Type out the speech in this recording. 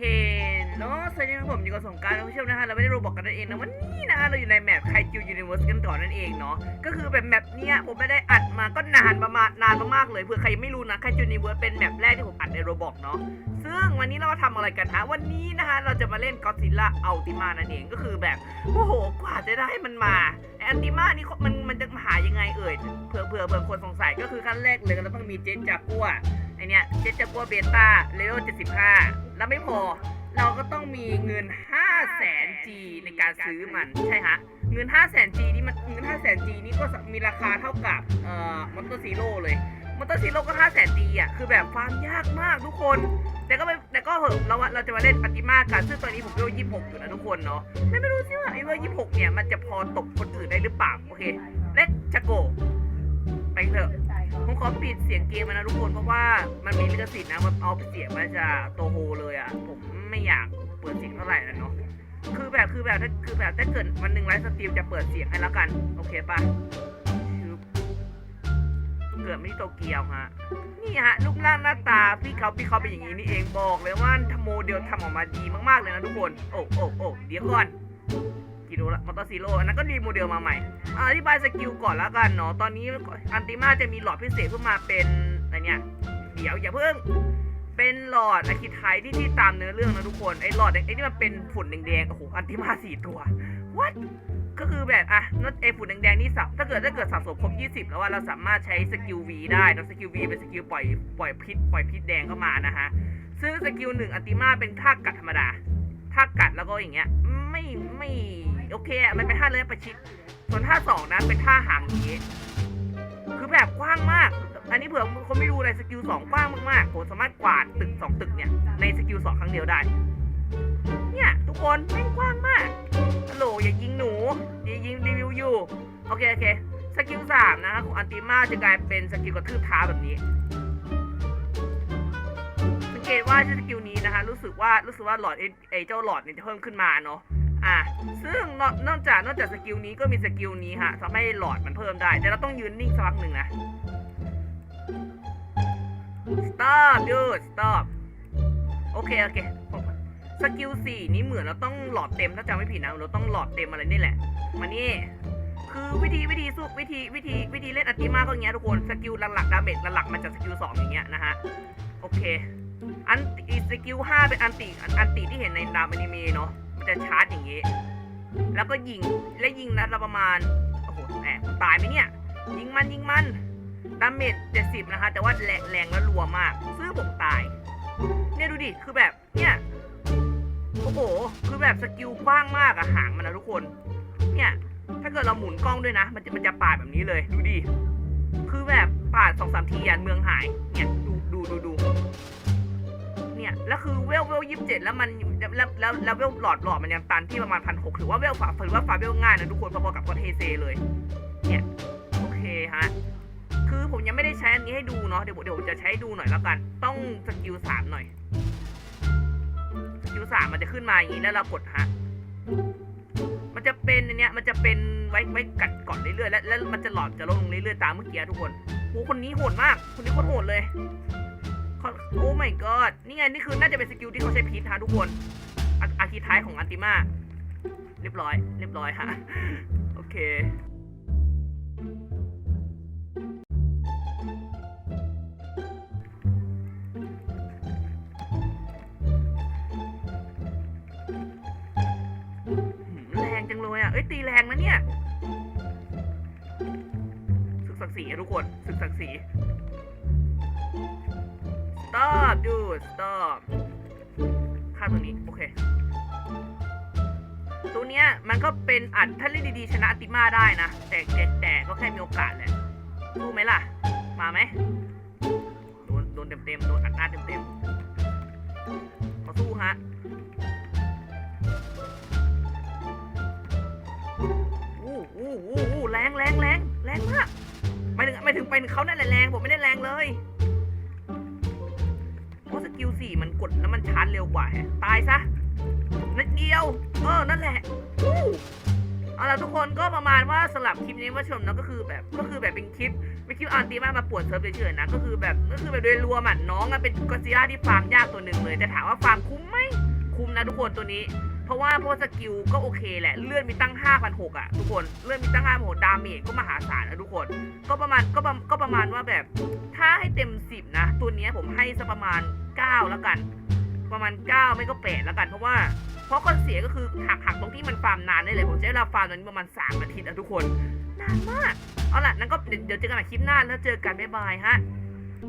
เห็นเนาะสวัสดีครับผมอยู่กับสงการารผู้ชมนะฮะเราไม่ได้โรบอกกันนั่นเองนะวันนี้นะฮะเราอยู่ในแมปไคจูยูนิเวิร์สกันก่อนนั่นเองเนาะก็คือแบบแมปเนี้ยผมไม่ได้อัดมาก็นานประมาณนานมากๆเลยเผื่อใครไม่รู้นะไคจูยูนิเวิร์สเป็นแมปแรกที่ผมอัดในโรบอกเนาะซึ่งวันนี้เรามาทำอะไรกันฮะวันนี้นะฮะเราจะมาเล่นก็ซิล่าอัลติมานั่นเองก็คือแบบโอ้โหกว่าจะได้มันมาไออัลติมานี่มันมันจะหายังไงเอ่ยเผื่อเผื่อเผื่อคนสงสัยก็คือขั้นแรกเลยเราต้องมีเจนจากัว ไอเนี้ยเจ็ดจักรัวเบต้าเลเวล75 แล้วไม่พอ เราก็ต้องมีเงิน 5 0 0แสน G ในการซื้อมันใช่ฮะ เงิน 5 0 0แสน G นี่มันเงิน 5 0 0แสน G นี่ก็มีราคาเท่ากับเอ่อมอเตอร์ซีโร่เลยมอเตอร์ซีโร่ก็ 5 0 0แสน G อะ คือแบบฟาร์มยากมากทุกคน แต่ก็ไม่แต่ก็เหอะเราเราจะมาเล่นอันติมากันซึ่งตอนนี้ผมเลเวล26 อยู่นะทุกคนเนาะแต่ไม่รู้สิว่าไอ้เลเวล26 เนี่ยมันจะพอตกคนอื่นได้หรือเปล่าโอเคเลตชโกไปเถอะ ผมขอปิดเสียงเกมมันะทุกคนเพราะว่ามันมีลิขสิทธิ์นะมันเอาเสียงมาจากโตโฮเลยอะ ผมไม่อยากเปิดเสียงเท่าไหร่นะเนาะคือแบบคือแบบถ้าคือแบบถ้าเกิดวันหนึ่งไลฟ์สตรีมจะเปิดเสียงให้แล้วกัน โอเคปะเกิดไม่โตเกียวฮะนี่ฮะรูปร่างหน้าตาพี่เขาพี่เขาเป็นอย่างนี้นี่เองบอกเลยว่าทำโมเดลทำออกมาดีมากๆเลยนะทุกคน โอ้โอ้โอ้เดี๋ยวก่อน กี่ดูละมอเตอร์ซีโร่อันนั้นก็ดีโมเดลมาใหม่อธิบายสกิลก่อนแล้วกันเนาะตอนนี้อันติมาจะมีหลอดพิเศษเพิ่มมาเป็นอะไรเนี่ยเดี๋ยวอย่าเพิ่งเป็นหลอดอะคิไทที่ที่ตามเนื้อเรื่องนะทุกคนไอ้หลอดไอ้นี่มันเป็นฝุ่นแดงๆโอ้โหอันติมาสี่ตัว what ก็คือแบบอะนัดไอฝุ่นแดงๆนี่สับถ้าเกิดถ้าเกิดสะสมครบ 20 แล้วว่าเราสามารถใช้สกิล V ได้นะสกิล V เป็นสกิลปล่อยปล่อยพิษปล่อยพิษแดงเข้ามานะฮะซึ่งสกิลหนึ่งอันติมาเป็นท่ากัดธรรมดาท่ากัดแล้วก็อย่างเงี้ยไม่ไม่ โอเคอะมันเป็นท่าเลื้อยประชิดส่วนท่าสองนะเป็นท่าหางอย่างนี้คือแบบกว้างมาก อันนี้เผื่อคนไม่รู้เลยสกิลสองกว้างมากๆผมสามารถกวาดตึกสองตึกเนี่ยในสกิลสองครั้งเดียวได้ เนี่ยทุกคนแม่งกว้างมากฮัลโหลอย่ายิงหนูอย่ายิงรีวิวอยู่ โอเคโอเคสกิลสามนะคะของอันติมาจะกลายเป็นสกิลกระทืบเท้าแบบนี้สังเกตว่าสกิลนี้นะคะรู้สึกว่ารู้สึกว่าหลอดไอไอเจ้าหลอดเนี่ยจะเพิ่มขึ้นมาเนาะ อะซึ่งนอกจากนอกจากสกิลนี้ก็มีสกิลนี้ฮะทำให้หลอดมันเพิ่มได้ แต่เราต้องยืนนิ่งสักพักหนึ่งนะ stop dude stop โอเค โอเคสกิลสี่นี้เหมือนเราต้องหลอดเต็มถ้าจำไม่ผิดนะเราต้องหลอดเต็มอะไรนี่แหละ มานี่คือวิธีวิธีสู้วิธีวิธีวิธีเล่นอัติมาก็อย่างเงี้ยทุกคนสกิลหลักๆดาเมจหลักๆมาจากสกิลสองอย่างเงี้ยนะฮะโอเค อันตีสกิลห้าเป็นอันติอันติที่เห็นในดามอนิเมะเนาะ จะชาร์จอย่างงี้ แล้วก็ยิงและยิงนัดละประมาณโอ้โหแหมตายไหมเนี่ย ยิงมันยิงมันดาเมจเจ็ดสิบนะคะ แต่ว่าแรงแรงและรัวมากซึ่งผมตาย เนี่ยดูดิ คือแบบ เนี่ย โอ้โห คือแบบสกิลกว้างมากอะหางมันนะทุกคน เนี่ย ถ้าเกิดเราหมุนกล้องด้วยนะ มันจะมันจะปาดแบบนี้เลย ดูดิ คือแบบปาดสองสามทีอะเมืองหาย เนี่ย ดูดูดูดู เนี่ยแล้วคือเวลเวลยี่สิบเจ็ดแล้วมันแล้วแล้วแล้วเวลหลอดหลอดมันยังตันที่ประมาณพันหกถือว่าเวลฝาถือว่าฟาเวลง่ายนะทุกคนพอๆกับกอเทเซเลย เนี่ยโอเคฮะคือผมยังไม่ได้ใช้อันนี้ให้ดูเนาะเดี๋ยวผมเดี๋ยวผมจะใช้ดูหน่อยแล้วกัน ต้องสกิลสามหน่อยสกิลสามมันจะขึ้นมาอย่างนี้แล้วเรากดฮะมันจะเป็นอันเนี้ยมันจะเป็นไว้ไว้กัดก่อนเรื่อยๆแล้วแล้วมันจะหลอดจะลดลงเรื่อยๆตามเมื่อกี้ทุกคนโหคนนี้โหดมาก คนนี้โคตรโหดเลย โอ้ my god นี่ไง นี่คือน่าจะเป็นสกิลที่เขาใช้พีทฮะทุกคนอาอาคีท้ายของอันติมาเรียบร้อย เรียบร้อยฮะ โอเคแรงจังเลยอะ เอ้ย ตีแรงนะเนี่ย ศึกศักดิ์ศรีทุกคน ศึกศักดิ์ศรี stop dude stop ค่าตัวนี้ โอเค ตัวเนี้ยมันก็เป็นอัดถ้าเล่นดีๆ ชนะอติมาได้นะ แต่แต่แต่ก็แค่มีโอกาสแหละสู้ไหมล่ะ มาไหมโดนโดนเต็มๆ โดนอัดหน้าเต็มๆ ขอสู้ฮะอู้อู้อู้อู้แรงแรงแรงแรงมากไม่ถึงไม่ถึงไปถึงเขานั่นแหละแรง ผมไม่ได้แรงเลย กิลสี่มันกดแล้วมันชาร์จเร็วกว่าแฮะตายซะนิดเดียว เออ นั่นแหละอู้เอาละทุกคนก็ประมาณว่าสลับคลิปนี้ว่าชมเนาะก็คือแบบก็คือแบบเป็นคลิปไม่คลิปอันตีมากมาปวดเซิร์ฟเฉยๆนะก็คือแบบก็คือแบบโดยรวมอะน้องอะเป็นกอซิล่าที่ฟาร์มยากตัวหนึ่งเลยแต่ถามว่าฟาร์มคุ้มไหมคุ้มนะทุกคนตัวนี้ เพราะว่าพว่าสกิลก็โอเคแหละ เลื่อนมีตั้ง 5,600อะทุกคน เลื่อนมีตั้ง5,600ดาเมจก็มหาศาลนะทุกคน ก็ประมาณก็ประก็ประมาณว่าแบบ ถ้าให้เต็ม 10 นะ ตัวนี้ผมให้สักประมาณ 9 แล้วกัน ประมาณ 9 ไม่ก็8แล้วกัน เพราะว่า เพราะข้อเสียก็คือหักหักตรงที่มันฟาร์มนานได้เลย ผมใช้เวลาฟาร์มตอนนี้ประมาณ 3 อาทิตย์นะทุกคน นานมาก เอาล่ะ นั้นก็เดี๋ยวเดี๋ยวเจอกันใหม่คลิปหน้าแล้วเจอกันบ๊ายบายฮะ